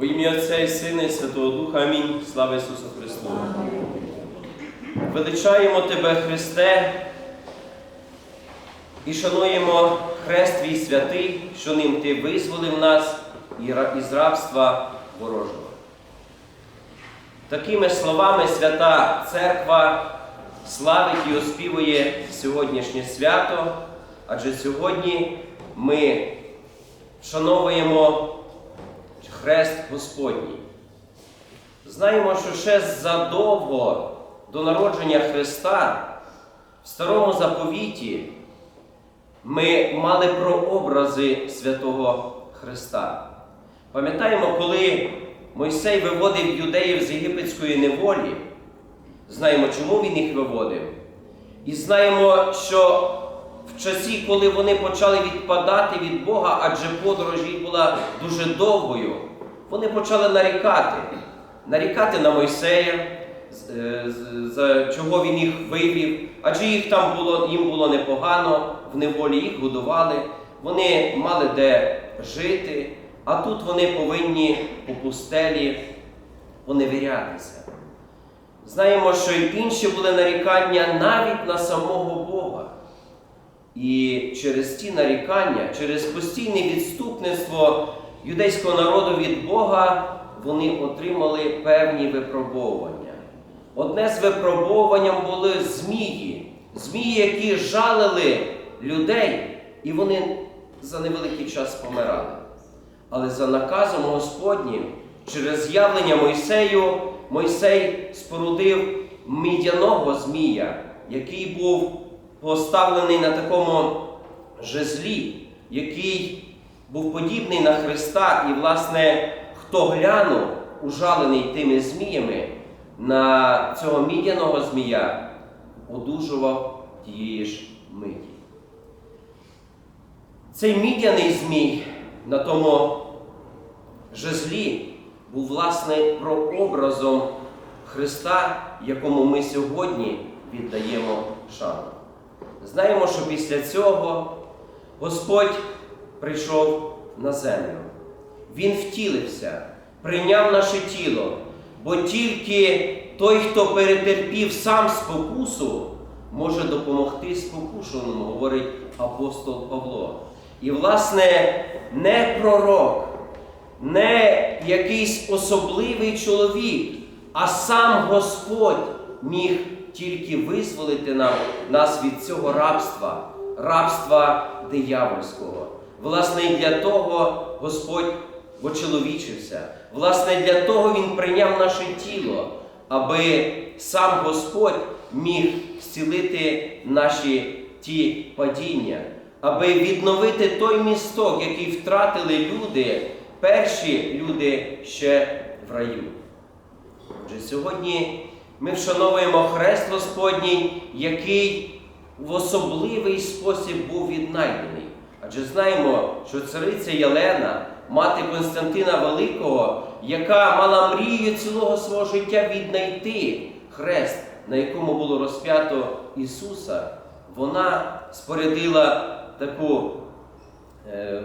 Во ім'я Отця і Сина, і Святого Духа. Амінь. Слава Ісусу Христу. Величаємо Тебе, Христе, і шануємо Хрест Твій святий, що ним Ти визволив нас із рабства ворожого. Такими словами свята Церква славить і оспівує сьогоднішнє свято, адже сьогодні ми вшановуємо Хрест Господній. Знаємо, що ще задовго до народження Христа в Старому Заповіті ми мали прообрази святого Христа. Пам'ятаємо, коли Мойсей виводив юдеїв з єгипетської неволі, знаємо, чому він їх виводив. І знаємо, що в часі, коли вони почали відпадати від Бога, адже подорож їх була дуже довгою, вони почали нарікати, нарікати на Мойсея, е, за чого він їх вивів, адже їх там було, їм було непогано, в неволі їх годували, вони мали де жити, а тут вони повинні по пустелі поневірятися. Знаємо, що й інші були нарікання навіть на самого Бога. І через ті нарікання, через постійне відступництво юдейського народу від Бога, вони отримали певні випробовування. Одне з випробуванням були змії, змії, які жалили людей, і вони за невеликий час помирали. Але за наказом Господнім, через явлення Мойсею, Мойсей спорудив мідяного змія, який був поставлений на такому жезлі, який був подібний на Христа, і, власне, хто глянув, ужалений тими зміями, на цього мідяного змія, одужував тієї ж миті. Цей мідяний змій на тому жезлі був власне прообразом Христа, якому ми сьогодні віддаємо шану. Знаємо, що після цього Господь прийшов на землю. Він втілився, прийняв наше тіло, бо тільки той, хто перетерпів сам спокусу, може допомогти спокушеному, говорить апостол Павло. І, власне, не пророк, не якийсь особливий чоловік, а сам Господь міг тільки визволити нам, нас від цього рабства, рабства диявольського. Власне, і для того Господь очеловічився. Власне, для того Він прийняв наше тіло, аби сам Господь міг зцілити наші ті падіння, аби відновити той місток, який втратили люди, перші люди ще в раю. Отже, сьогодні ми вшановуємо Хрест Господній, який в особливий спосіб був віднайдений. Адже знаємо, що цариця Єлена, мати Константина Великого, яка мала мрію цілого свого життя віднайти хрест, на якому було розп'ято Ісуса, вона спорядила таку. Е,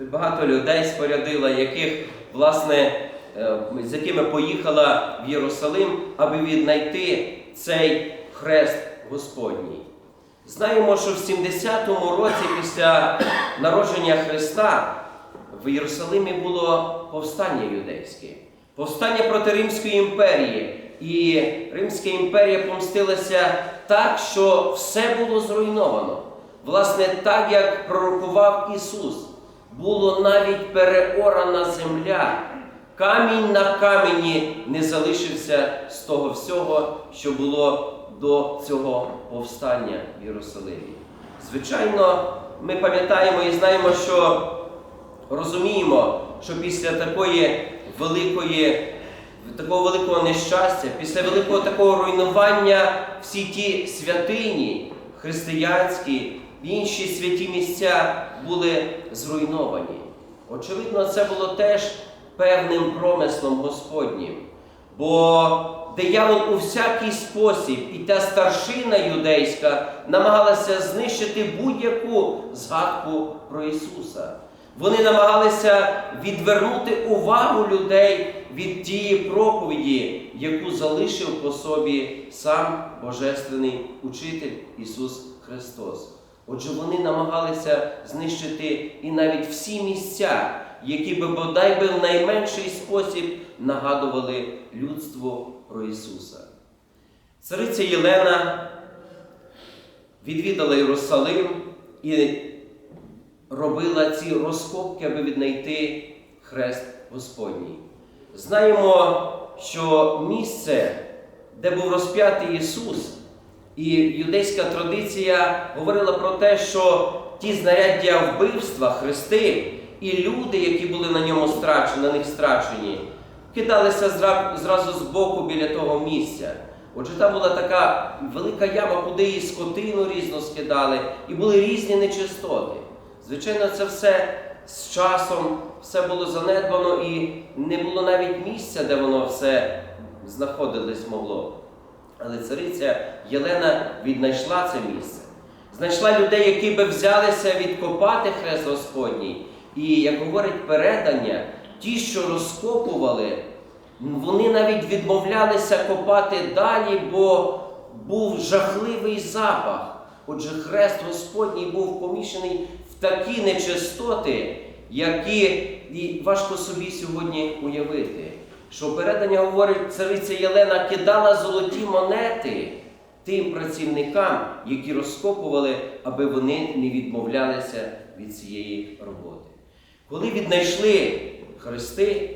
багато людей спорядила, яких, власне, е, з якими поїхала в Єрусалим, аби віднайти цей хрест Господній. Знаємо, що в 70-му році після народження Христа в Єрусалимі було повстання юдейське, повстання проти Римської імперії. І Римська імперія помстилася так, що все було зруйновано. Власне, так як пророкував Ісус, було навіть переорана земля. Камінь на камені не залишився з того всього, що було до цього повстання в Єрусалимі. Звичайно, ми пам'ятаємо і знаємо, що розуміємо, що після такої великої, такого великого нещастя, після великого такого руйнування всі ті святині християнські, інші святі місця були зруйновані. Очевидно, це було теж певним промислом Господнім. Бо диявол у всякий спосіб, і та старшина юдейська намагалася знищити будь-яку згадку про Ісуса. Вони намагалися відвернути увагу людей від тієї проповіді, яку залишив по собі сам Божественний учитель Ісус Христос. Отже, вони намагалися знищити і навіть всі місця, які би бодай би в найменший спосіб нагадували людству про Ісуса. Цариця Єлена відвідала Єрусалим і робила ці розкопки, аби віднайти хрест Господній. Знаємо, що місце, де був розп'ятий Ісус, і юдейська традиція говорила про те, що ті знаряддя вбивства, хрести і люди, які були на ньому страчені, на них страчені, кидалися зразу з боку біля того місця. Отже, там була така велика яма, куди і скотину різно скидали, і були різні нечистоти. Звичайно, це все з часом все було занедбано і не було навіть місця, де воно все знаходились могло. Але цариця Єлена віднайшла це місце. Знайшла людей, які би взялися відкопати хрест Господній. І, як говорить передання, ті, що розкопували, вони навіть відмовлялися копати далі, бо був жахливий запах. Отже, хрест Господній був поміщений в такі нечистоти, які і важко собі сьогодні уявити. Що передання говорить, цариця Єлена кидала золоті монети тим працівникам, які розкопували, аби вони не відмовлялися від цієї роботи. Коли віднайшли хрести,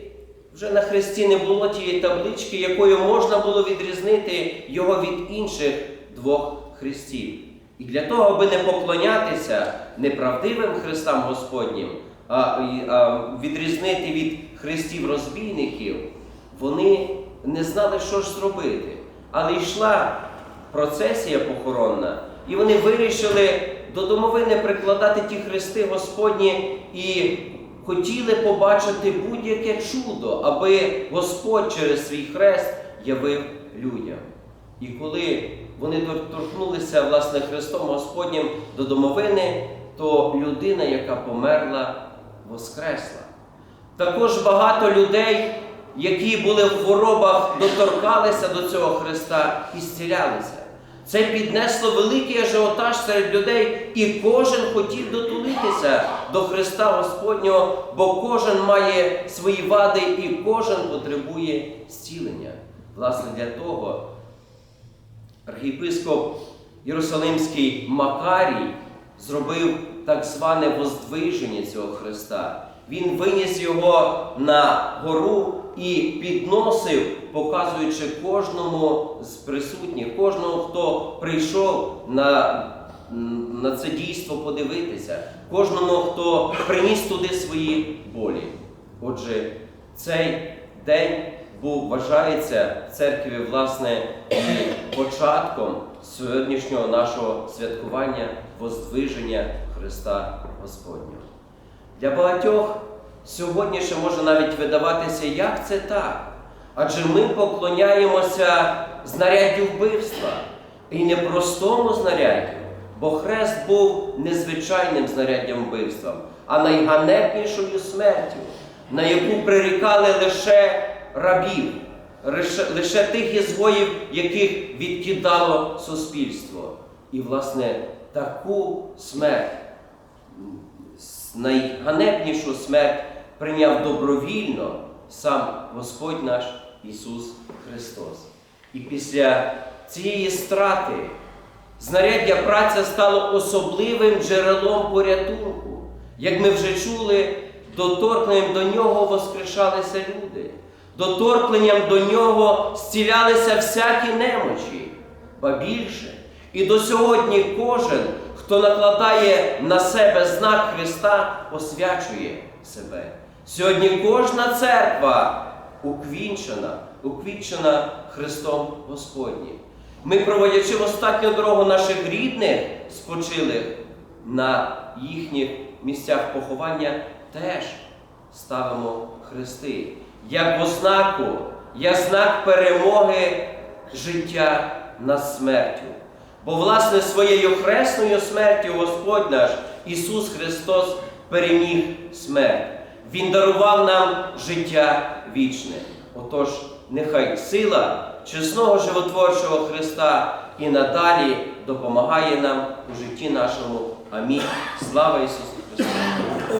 вже на хресті не було тієї таблички, якою можна було відрізнити його від інших двох хрестів. І для того, аби не поклонятися неправдивим хрестам Господнім, а, відрізнити від хрестів розбійників, вони не знали, що ж зробити. Але йшла процесія похоронна, і вони вирішили до домовини прикладати ті хрести Господні і хотіли побачити будь-яке чудо, аби Господь через свій хрест явив людям. І коли вони тор- торкнулися власне хрестом Господнім до домовини, то людина, яка померла, воскресла. Також багато людей, які були в хворобах, доторкалися до цього Христа і зцілялися. Це піднесло великий ажіотаж серед людей, і кожен хотів дотулитися до Христа Господнього, бо кожен має свої вади і кожен потребує зцілення. Власне, для того архієпископ Єрусалимський Макарій зробив так зване воздвиження цього Христа. Він виніс його на гору і підносив, показуючи кожному з присутніх, кожному, хто прийшов на, на це дійство подивитися, кожному, хто приніс туди свої болі. Отже, цей день був вважається в церкві, власне, і початком сьогоднішнього нашого святкування Воздвиження Христа Господнього. Для багатьох сьогодні ще може навіть видаватися, як це так. Адже ми поклоняємося знаряддю вбивства і не простому знаряддю, бо хрест був незвичайним знаряддям вбивства, а найганебнішою смертю, на яку прирікали лише рабів, лише, лише тих ізгоїв, яких відкидало суспільство. І, власне, таку смерть найганебнішу смерть прийняв добровільно сам Господь наш Ісус Христос. І після цієї страти знаряддя праця стало особливим джерелом порятунку. Як ми вже чули, доторкненням до нього воскрешалися люди, доторкненням до нього зцілялися всякі немочі, ба більше. І до сьогодні кожен, хто накладає на себе знак Христа, освячує себе. Сьогодні кожна церква уквінчена, уквінчена Христом Господнім. Ми, проводячи в останню дорогу наших рідних спочилих на їхніх місцях поховання, теж ставимо хрести. Як ознаку, як знак перемоги життя над смертю. Бо, власне, своєю хресною смертю Господь наш Ісус Христос переміг смерть. Він дарував нам життя вічне. Отож, нехай сила чесного животворчого Христа і надалі допомагає нам у житті нашому. Амінь. Слава Ісусу!